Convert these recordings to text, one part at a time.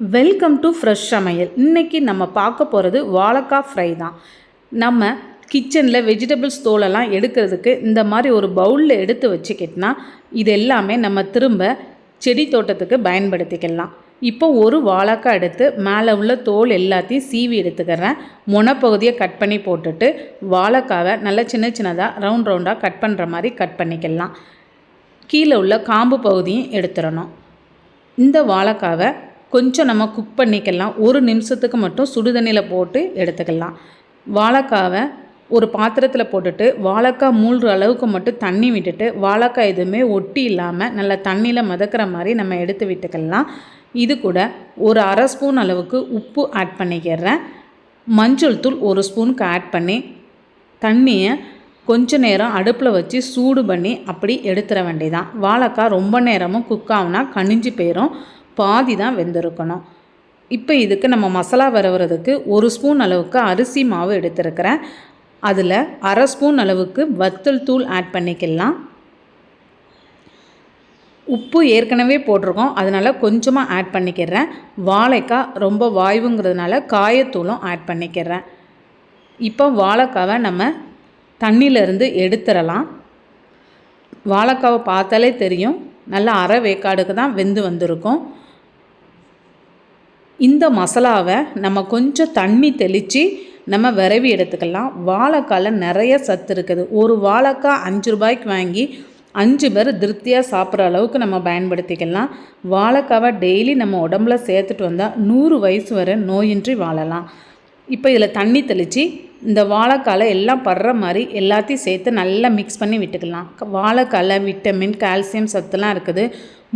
Welcome to fresh சமையல் இன்றைக்கி நம்ம பார்க்க போகிறது வாழைக்காய் ஃப்ரை தான். நம்ம கிச்சனில் வெஜிடபிள்ஸ் தோலெல்லாம் எடுக்கிறதுக்கு இந்த மாதிரி ஒரு பவுலில் எடுத்து வச்சுக்கிட்டோன்னா இது எல்லாமே நம்ம திரும்ப செடி தோட்டத்துக்கு பயன்படுத்திக்கலாம். இப்போ ஒரு வாழைக்காய் எடுத்து மேலே உள்ள தோல் எல்லாத்தையும் சீவி எடுத்துக்கிறேன். முனப்பகுதியை கட் பண்ணி போட்டுட்டு வாழைக்காவை நல்லா சின்ன சின்னதாக ரவுண்ட் ரவுண்டாக கட் பண்ணுற மாதிரி கட் பண்ணிக்கலாம். கீழே உள்ள காம்பு பகுதியும் எடுத்துடணும். இந்த வாழைக்காவை கொஞ்சம் நம்ம குக் பண்ணிக்கலாம். ஒரு நிமிஷத்துக்கு மட்டும் சுடுதண்ணியில் போட்டு எடுத்துக்கலாம். வாழைக்காவை ஒரு பாத்திரத்தில் போட்டுட்டு வாழைக்காய் மூழ்கிற அளவுக்கு மட்டும் தண்ணி விட்டுட்டு வாழைக்காய் எதுவுமே ஒட்டி இல்லாமல் நல்லா தண்ணியில் மிதக்கிற மாதிரி நம்ம எடுத்து விட்டுக்கலாம். இது கூட ஒரு அரை ஸ்பூன் அளவுக்கு உப்பு ஆட் பண்ணிக்கிறேன். மஞ்சள் தூள் ஒரு ஸ்பூனுக்கு ஆட் பண்ணி தண்ணியை கொஞ்ச நேரம் அடுப்பில் வச்சு சூடு பண்ணி அப்படி எடுத்துட வேண்டியதான் வாழைக்காய் ரொம்ப நேரமும் குக் ஆகுனா கனிஞ்சு போயிடும் பாதி தான் வெந்திருக்கணும். இப்போ இதுக்கு நம்ம மசாலா வரவுறதுக்கு ஒரு ஸ்பூன் அளவுக்கு அரிசி மாவு எடுத்துருக்கிறேன். அதில் அரை ஸ்பூன் அளவுக்கு வத்தல் தூள் ஆட் பண்ணிக்கலாம். உப்பு ஏற்கனவே போட்டிருக்கோம். அதனால் கொஞ்சமாக ஆட் பண்ணிக்கிறேன். வாழைக்காய் ரொம்ப வாய்வுங்கிறதுனால காயத்தூளும் ஆட் பண்ணிக்கிறேன். இப்போ வாழைக்காவை நம்ம தண்ணியிலேருந்து எடுத்துடலாம். வாழைக்காவை பார்த்தாலே தெரியும். நல்லா அரை வேக்காடுக்கு தான் வெந்து வந்திருக்கும். இந்த மசாலாவை நம்ம கொஞ்சம் தண்ணி தெளித்து நம்ம விரவி எடுத்துக்கலாம். வாழைக்காயில் நிறைய சத்து இருக்குது. ஒரு வாழைக்காய் அஞ்சு ரூபாய்க்கு வாங்கி அஞ்சு பேர் திருப்தியாக சாப்பிட்ற அளவுக்கு நம்ம பயன்படுத்திக்கலாம். வாழைக்காவை டெய்லி நம்ம உடம்புல சேர்த்துட்டு வந்தால் நூறு வயசு வரை நோயின்றி வாழலாம். இப்போ இதில் தண்ணி தெளித்து இந்த வாழைக்காலை எல்லாம் படுற மாதிரி எல்லாத்தையும் சேர்த்து நல்லா மிக்ஸ் பண்ணி விட்டுக்கலாம். வாழைக்கால விட்டமின் கால்சியம் சத்துலாம் இருக்குது.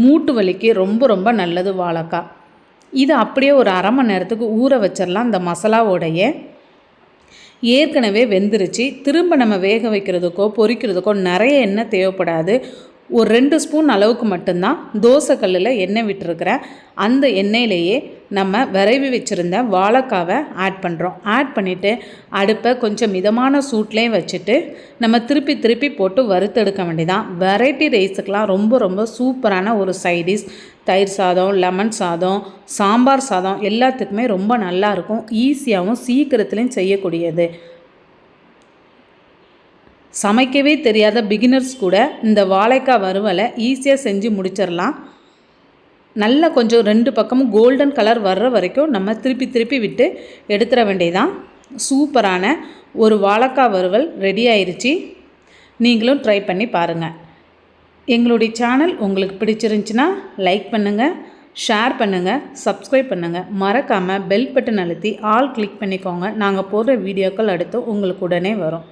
மூட்டு வலிக்கு ரொம்ப ரொம்ப நல்லது வாழைக்காய். இது அப்படியே ஒரு அரை மணி நேரத்துக்கு ஊற வச்சிடலாம் இந்த மசாலாவோடைய. ஏற்கனவே வெந்துருச்சு. திரும்ப நம்ம வேக வைக்கிறதுக்கோ பொரிக்கிறதுக்கோ நிறைய எண்ணெய் தேவைப்படாது. ஒரு ரெண்டு ஸ்பூன் அளவுக்கு மட்டும்தான் தோசைக்கல்லில் எண்ணெய் விட்டுருக்கிறேன். அந்த எண்ணெயிலேயே நம்ம விரைவி வச்சுருந்த வாழைக்காவை ஆட் பண்ணுறோம் ஆட் பண்ணிவிட்டு அடுப்பை கொஞ்சம் மிதமான சூட்லேயே வச்சுட்டு நம்ம திருப்பி திருப்பி போட்டு வறுத்தெடுக்க வேண்டியதான் வெரைட்டி ரைஸுக்கெலாம் ரொம்ப ரொம்ப சூப்பரான ஒரு சைடிஷ் தயிர் சாதம் லெமன் சாதம் சாம்பார் சாதம் எல்லாத்துக்குமே ரொம்ப நல்லாயிருக்கும் ஈஸியாகவும் சீக்கிரத்துலேயும் செய்யக்கூடியது. சமைக்கவே தெரியாத பிகினர்ஸ் கூட இந்த வாழைக்காய் வறுவலை ஈஸியாக செஞ்சு முடிச்சிடலாம் நல்லா கொஞ்சம் ரெண்டு பக்கமும் கோல்டன் கலர் வர்ற வரைக்கும் நம்ம திருப்பி திருப்பி விட்டு எடுத்துட வேண்டியதான் சூப்பரான ஒரு வாழைக்காய் வறுவல் ரெடி ஆயிடுச்சு நீங்களும் ட்ரை பண்ணி பாருங்கள் எங்களுடைய சேனல் உங்களுக்கு பிடிச்சிருந்துச்சின்னா லைக் பண்ணுங்கள் ஷேர் பண்ணுங்கள் சப்ஸ்கிரைப் பண்ணுங்கள் மறக்காமல் பெல் பட்டன் அழுத்தி ஆல் கிளிக் பண்ணிக்கோங்க. நாங்கள் போடுற வீடியோக்கள் அடுத்து உங்களுக்கு உடனே வரும்.